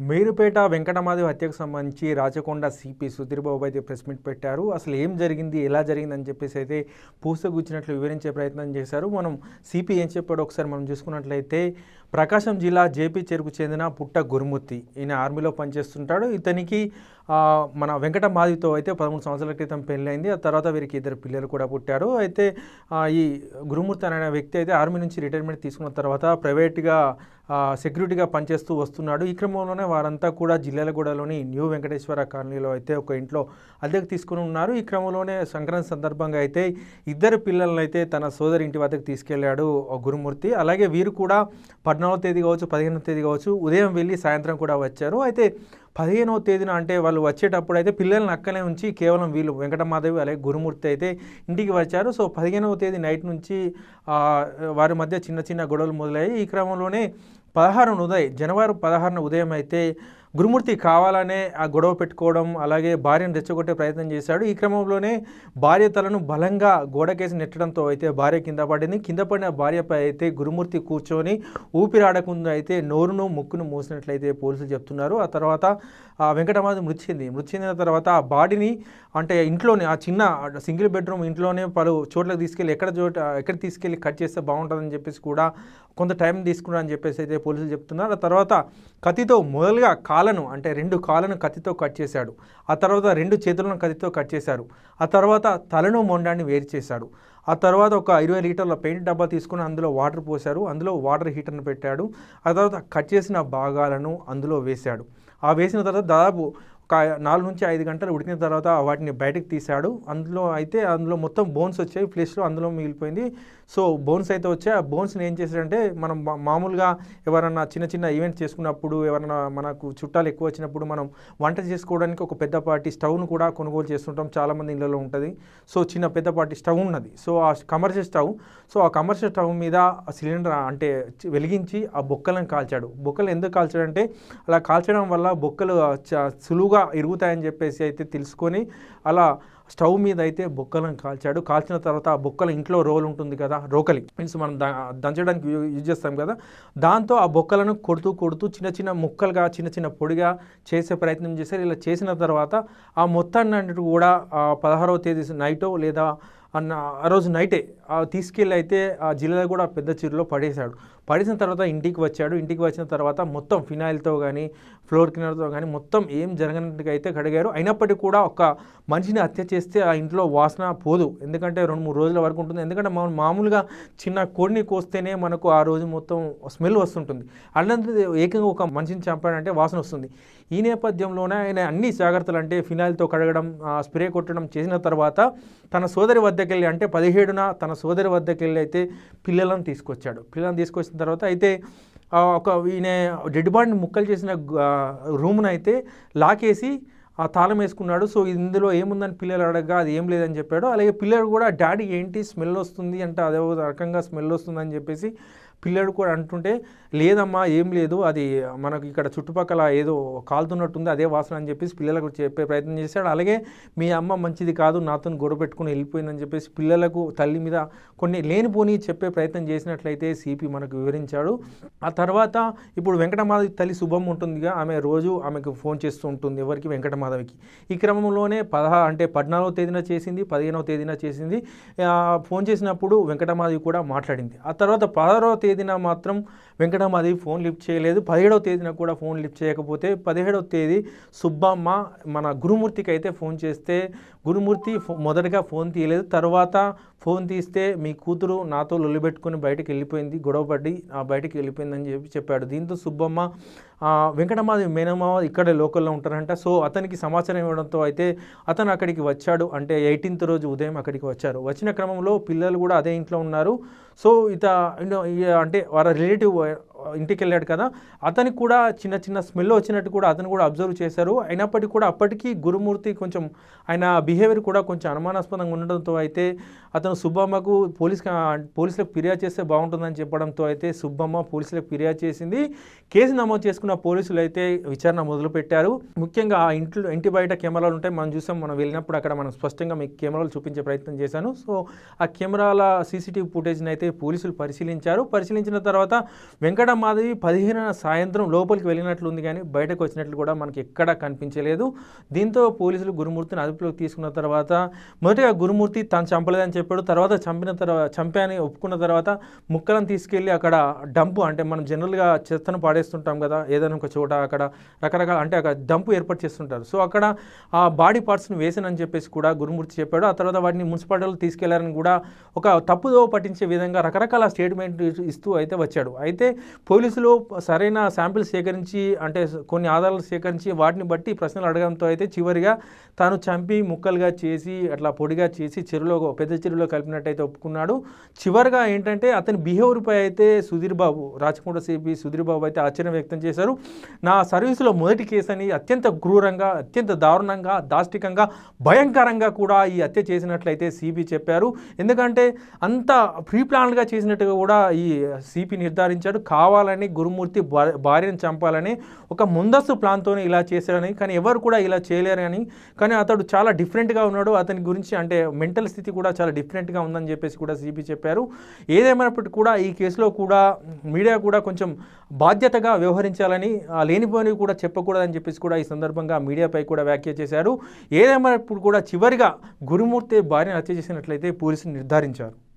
మేరుపేట వెంకటమాధవి హత్యకు సంబంధించి రాచకొండ సిపి సుధీర్బాబు అయితే ప్రెస్ మీట్ పెట్టారు. అసలు ఏం జరిగింది ఎలా జరిగింది అని చెప్పేసి అయితే పూసగుచ్చినట్లు వివరించే ప్రయత్నం చేశారు. మనం సిపి ఏం చెప్పాడో ఒకసారి మనం చూసుకున్నట్లయితే ప్రకాశం జిల్లా జేపీ చెరుకు చెందిన పుట్ట గురుమూర్తి. ఈయన ఆర్మీలో పనిచేస్తుంటాడు. ఇతనికి మన వెంకట మాధవితో అయితే పదమూడు సంవత్సరాల క్రితం పెళ్ళైంది. ఆ తర్వాత వీరికి ఇద్దరు పిల్లలు కూడా పుట్టారు. అయితే ఈ గురుమూర్తి అనే వ్యక్తి అయితే ఆర్మీ నుంచి రిటైర్మెంట్ తీసుకున్న తర్వాత ప్రైవేట్గా సెక్యూరిటీగా పనిచేస్తూ వస్తున్నాడు. ఈ క్రమంలోనే వారంతా కూడా జిల్లాలగూడలోని న్యూ వెంకటేశ్వర కాలనీలో అయితే ఒక ఇంట్లో అద్దెకు తీసుకుని ఉన్నారు. ఈ క్రమంలోనే సంక్రాంతి సందర్భంగా అయితే ఇద్దరు పిల్లలను అయితే తన సోదరి ఇంటి వద్దకు తీసుకెళ్ళాడు గురుమూర్తి. అలాగే వీరు కూడా పద్నాలుగో తేదీ కావచ్చు పదిహేనవ తేదీ కావచ్చు ఉదయం వెళ్ళి సాయంత్రం కూడా వచ్చారు. అయితే పదిహేనవ తేదీన అంటే వాళ్ళు వచ్చేటప్పుడు అయితే పిల్లల్ని అక్కనే ఉంచి కేవలం వీళ్ళు వెంకటమాధవి అలాగే గురుమూర్తి అయితే ఇంటికి వచ్చారు. సో పదిహేనవ తేదీ నైట్ నుంచి వారి మధ్య చిన్న చిన్న గొడవలు మొదలయ్యాయి. ఈ క్రమంలోనే పదహారున ఉదయం జనవరి పదహారున ఉదయం అయితే గురుమూర్తి కావాలనే ఆ గొడవ పెట్టుకోవడం అలాగే భార్యను రెచ్చగొట్టే ప్రయత్నం చేశాడు. ఈ క్రమంలోనే భార్య తలను బలంగా గోడకేసి నెట్టడంతో అయితే భార్య కింద పడింది. కింద పడిన భార్యపై అయితే గురుమూర్తి కూర్చొని ఊపిరాడకుండా అయితే నోరును ముక్కును మూసినట్లయితే పోలీసులు చెప్తున్నారు. ఆ తర్వాత ఆ వెంకటమాది మృతి చెంది. మృతి చెందిన తర్వాత ఆ బాడీని అంటే ఇంట్లోనే ఆ చిన్న సింగిల్ బెడ్రూమ్ ఇంట్లోనే పలు చోట్లకు తీసుకెళ్ళి ఎక్కడ చోట ఎక్కడ తీసుకెళ్ళి కట్ చేస్తే బాగుంటుందని చెప్పేసి కూడా కొంత టైం తీసుకున్నారని చెప్పేసి అయితే పోలీసులు చెప్తున్నారు. ఆ తర్వాత కత్తితో మొదలుగా కాళ్ళను అంటే రెండు కాళ్ళను కత్తితో కట్ చేశాడు. ఆ తర్వాత రెండు చేతులను కత్తితో కట్ చేశారు. ఆ తర్వాత తలను మొండాన్ని వేరు చేశాడు. ఆ తర్వాత ఒక ఇరవై లీటర్ల పెయింట్ డబ్బా తీసుకుని అందులో వాటర్ పోశారు. అందులో వాటర్ హీటర్ను పెట్టాడు. ఆ తర్వాత కట్ చేసిన భాగాలను అందులో వేశాడు. ఆ వేసిన తర్వాత దాదాపు ఒక నాలుగు నుంచి ఐదు గంటలు ఉడికిన తర్వాత వాటిని బయటకు తీశాడు. అందులో అయితే అందులో మొత్తం బోన్స్ వచ్చాయి. ఫ్లెష్లో అందులో మిగిలిపోయింది. సో బోన్స్ అయితే వచ్చాయి ఆ బోన్స్ని ఏం చేశారంటే మనం మామూలుగా ఎవరన్నా చిన్న చిన్న ఈవెంట్స్ చేసుకున్నప్పుడు ఎవరన్నా మనకు చుట్టాలు ఎక్కువ వచ్చినప్పుడు మనం వంట చేసుకోవడానికి ఒక పెద్దపాటి స్టవ్ను కూడా కొనుగోలు చేస్తుంటాం. చాలామంది ఇళ్ళలో ఉంటుంది. సో చిన్న పెద్దపాటి స్టవ్ ఉన్నది. సో ఆ కమర్షియల్ స్టవ్ సో ఆ కమర్షియల్ స్టవ్ మీద సిలిండర్ అంటే వెలిగించి ఆ బొక్కలను కాల్చాడు. బొక్కలు ఎందుకు కాల్చాడంటే అలా కాల్చడం వల్ల బొక్కలు సులువుగా ఇరుగుతాయని చెప్పేసి అయితే తెలుసుకొని అలా స్టవ్ మీద అయితే బొక్కలను కాల్చాడు. కాల్చిన తర్వాత ఆ బొక్కల ఇంట్లో రోల్ ఉంటుంది కదా రోకలి మీన్స్ మనం దంచడానికి యూజ్ చేస్తాం కదా దాంతో ఆ బొక్కలను కొడుతూ కొడుతూ చిన్న చిన్న ముక్కలుగా చిన్న చిన్న పొడిగా చేసే ప్రయత్నం చేశారు. ఇలా చేసిన తర్వాత ఆ మొత్తాన్ని అన్నిటి కూడా పదహారవ తేదీ నైటో లేదా అన్న ఆ రోజు నైటే ఆ తీసుకెళ్ళి అయితే ఆ జిల్లా కూడా పెద్ద చీరలో పడేశాడు. పడేసిన తర్వాత ఇంటికి వచ్చాడు. ఇంటికి వచ్చిన తర్వాత మొత్తం ఫినాయిల్తో కానీ ఫ్లోర్ క్లీనర్తో కానీ మొత్తం ఏం జరగనట్టుగా అయితే కడిగారు. అయినప్పటికీ కూడా ఒక మనిషిని హత్య చేస్తే ఆ ఇంట్లో వాసన పోదు. ఎందుకంటే రెండు మూడు రోజుల వరకు ఉంటుంది. ఎందుకంటే మనం మామూలుగా చిన్న కోడిని కోస్తేనే మనకు ఆ రోజు మొత్తం స్మెల్ వస్తుంటుంది. అలాంటిది ఏకంగా ఒక మనిషిని చంపాడంటే వాసన వస్తుంది. ఈ నేపథ్యంలోనే ఆయన అన్ని జాగ్రత్తలు అంటే ఫినాయిల్తో కడగడం ఆ, స్ప్రే కొట్టడం చేసిన తర్వాత తన సోదరి వద్ద వద్దకు వెళ్ళి అంటే పదిహేడున తన సోదరి వద్దకు వెళ్ళి అయితే పిల్లలను తీసుకొచ్చాడు. పిల్లలను తీసుకొచ్చిన తర్వాత అయితే ఒక ఈయన డెడ్ బాడీని ముక్కలు చేసిన రూమ్ను అయితే లాకేసి ఆ తాళం వేసుకున్నాడు. సో ఇందులో ఏముందని పిల్లలు అడగగా అది ఏం లేదని చెప్పాడు. అలాగే పిల్లలు కూడా డాడీ ఏంటి స్మెల్ వస్తుంది? అంటే అదే రకంగా స్మెల్ వస్తుందని చెప్పేసి పిల్లడు కూడా అంటుంటే లేదమ్మా ఏం లేదు. అది మనకు ఇక్కడ చుట్టుపక్కల ఏదో కాలుతున్నట్టుంది అదే వాసన అని చెప్పేసి పిల్లలకు చెప్పే ప్రయత్నం చేశాడు. అలాగే మీ అమ్మ మంచిది కాదు నాతో గొడవ పెట్టుకుని వెళ్ళిపోయిందని చెప్పేసి పిల్లలకు తల్లి మీద కొన్ని లేనిపోని చెప్పే ప్రయత్నం చేసినట్లయితే సిపి మనకు వివరించాడు. ఆ తర్వాత ఇప్పుడు వెంకటమాధవి తల్లి శుభం ఉంటుందిగా ఆమె రోజు ఆమెకు ఫోన్ చేస్తూ ఉంటుంది ఎవరికి? వెంకటమాధవికి. ఈ క్రమంలోనే పదహా అంటే పద్నాలుగో తేదీన చేసింది పదిహేనవ తేదీన చేసింది. ఫోన్ చేసినప్పుడు వెంకటమాధవి కూడా మాట్లాడింది. ఆ తర్వాత పదహారవ తేదీన మాత్రం వెంకటమాధవి ఫోన్ లిఫ్ట్ చేయలేదు. పదిహేడవ తేదీన కూడా ఫోన్ లిఫ్ట్ చేయకపోతే పదిహేడవ తేదీ సుబ్బమ్మ మన గురుమూర్తికి అయితే ఫోన్ చేస్తే గురుమూర్తి ఫో- మొదటగా ఫోన్ తీయలేదు. తర్వాత ఫోన్ తీస్తే మీ కూతురు నాతో లొల్లి పెట్టుకుని వెళ్ళిపోయింది గొడవపడి బయటకు బయటికి వెళ్ళిపోయిందని చెప్పి చెప్పాడు. దీంతో సుబ్బమ్మ ఆ, వెంకటమాధవి మేనమావ ఇక్కడే లోకల్లో ఉంటారంట. సో అతనికి సమాచారం ఇవ్వడంతో అయితే అతను అక్కడికి వచ్చాడు. అంటే ఎయిటీన్త్ రోజు ఉదయం అక్కడికి వచ్చారు. వచ్చిన క్రమంలో పిల్లలు కూడా అదే ఇంట్లో ఉన్నారు. సో ఇత అంటే వాళ్ళ రిలేటివ్ ఇంటికి వెళ్ళాడు కదా అతనికి కూడా చిన్న చిన్న స్మెల్ వచ్చినట్టు కూడా అతను కూడా అబ్జర్వ్ చేశారు. అయినప్పటికీ కూడా అప్పటికీ గురుమూర్తి కొంచెం ఆయన బిహేవియర్ కూడా కొంచెం అనుమానాస్పదంగా ఉండడంతో అయితే అతను సుబ్బమ్మకు పోలీస్ పోలీసులకు ఫిర్యాదు చేస్తే బాగుంటుందని చెప్పడంతో అయితే సుబ్బమ్మ పోలీసులకు ఫిర్యాదు చేసింది. కేసు నమోదు చేసుకున్న పోలీసులు అయితే విచారణ మొదలుపెట్టారు. ముఖ్యంగా ఆ ఇంట్లో ఇంటి బయట కెమెరాలు ఉంటాయి. మనం చూసాం మనం వెళ్ళినప్పుడు అక్కడ మనం స్పష్టంగా మీకు కెమెరాలు చూపించే ప్రయత్నం చేశాను. సో ఆ కెమెరాల సీసీటీవీ ఫుటేజ్ని అయితే పోలీసులు పరిశీలించారు. పరిశీలించిన తర్వాత వెంకట వెంకట మాధవి పదిహేను సాయంత్రం లోపలికి వెళ్ళినట్లుంది కానీ బయటకు వచ్చినట్లు కూడా మనకి ఎక్కడా కనిపించలేదు. దీంతో పోలీసులు గురుమూర్తిని అదుపులోకి తీసుకున్న తర్వాత మొదటిగా గురుమూర్తి తాను చంపలేదని చెప్పాడు. తర్వాత చంపిన తర్వాత చంపాని ఒప్పుకున్న తర్వాత ముక్కలను తీసుకెళ్ళి అక్కడ డంపు అంటే మనం జనరల్గా చెత్తను పాడేస్తుంటాం కదా ఏదైనా ఒక చోట అక్కడ రకరకాల అంటే అక్కడ డంపు ఏర్పాటు చేస్తుంటారు. సో అక్కడ ఆ బాడీ పార్ట్స్ని వేసానని చెప్పేసి కూడా గురుమూర్తి చెప్పాడు. ఆ తర్వాత వాటిని మున్సిపాలిటీలో తీసుకెళ్ళారని కూడా ఒక తప్పుదో పట్టించే విధంగా రకరకాల స్టేట్మెంట్ ఇస్తూ అయితే వచ్చాడు. అయితే పోలీసులు సరైన శాంపిల్ సేకరించి అంటే కొన్ని ఆధారాలు సేకరించి వాటిని బట్టి ప్రశ్నలు అడగడంతో అయితే చివరిగా తాను చంపి ముక్కలుగా చేసి అట్లా పొడిగా చేసి చెరువులో పెద్ద చెరువులో కలిపినట్టయితే ఒప్పుకున్నాడు. చివరిగా ఏంటంటే అతని బిహేవియర్పై అయితే సుధీర్ బాబు రాచకొండ సిపి సుధీర్ బాబు అయితే ఆశ్చర్యం వ్యక్తం చేశారు. నా సర్వీసులో మొదటి కేసు అని అత్యంత క్రూరంగా అత్యంత దారుణంగా దాష్టికంగా భయంకరంగా కూడా ఈ హత్య చేసినట్లయితే సిపి చెప్పారు. ఎందుకంటే అంత ప్రీ ప్లాన్గా చేసినట్టుగా కూడా ఈ సిపి నిర్ధారించాడు. కావాలి కావాలని గురుమూర్తి భార్యను చంపాలని ఒక ముందస్తు ప్లాన్తోనే ఇలా చేశాడని కానీ ఎవరు కూడా ఇలా చేయలేరని కానీ అతడు చాలా డిఫరెంట్గా ఉన్నాడు. అతని గురించి అంటే మెంటల్ స్థితి కూడా చాలా డిఫరెంట్గా ఉందని చెప్పేసి కూడా సిపి చెప్పారు. ఏదేమైనప్పటికీ కూడా ఈ కేసులో కూడా మీడియా కూడా కొంచెం బాధ్యతగా వ్యవహరించాలని ఆ కూడా చెప్పకూడదని చెప్పేసి కూడా ఈ సందర్భంగా మీడియాపై కూడా వ్యాఖ్య చేశారు. ఏదేమైనప్పుడు కూడా చివరిగా గురుమూర్తి భార్యను హత్య చేసినట్లయితే పోలీసులు నిర్ధారించారు.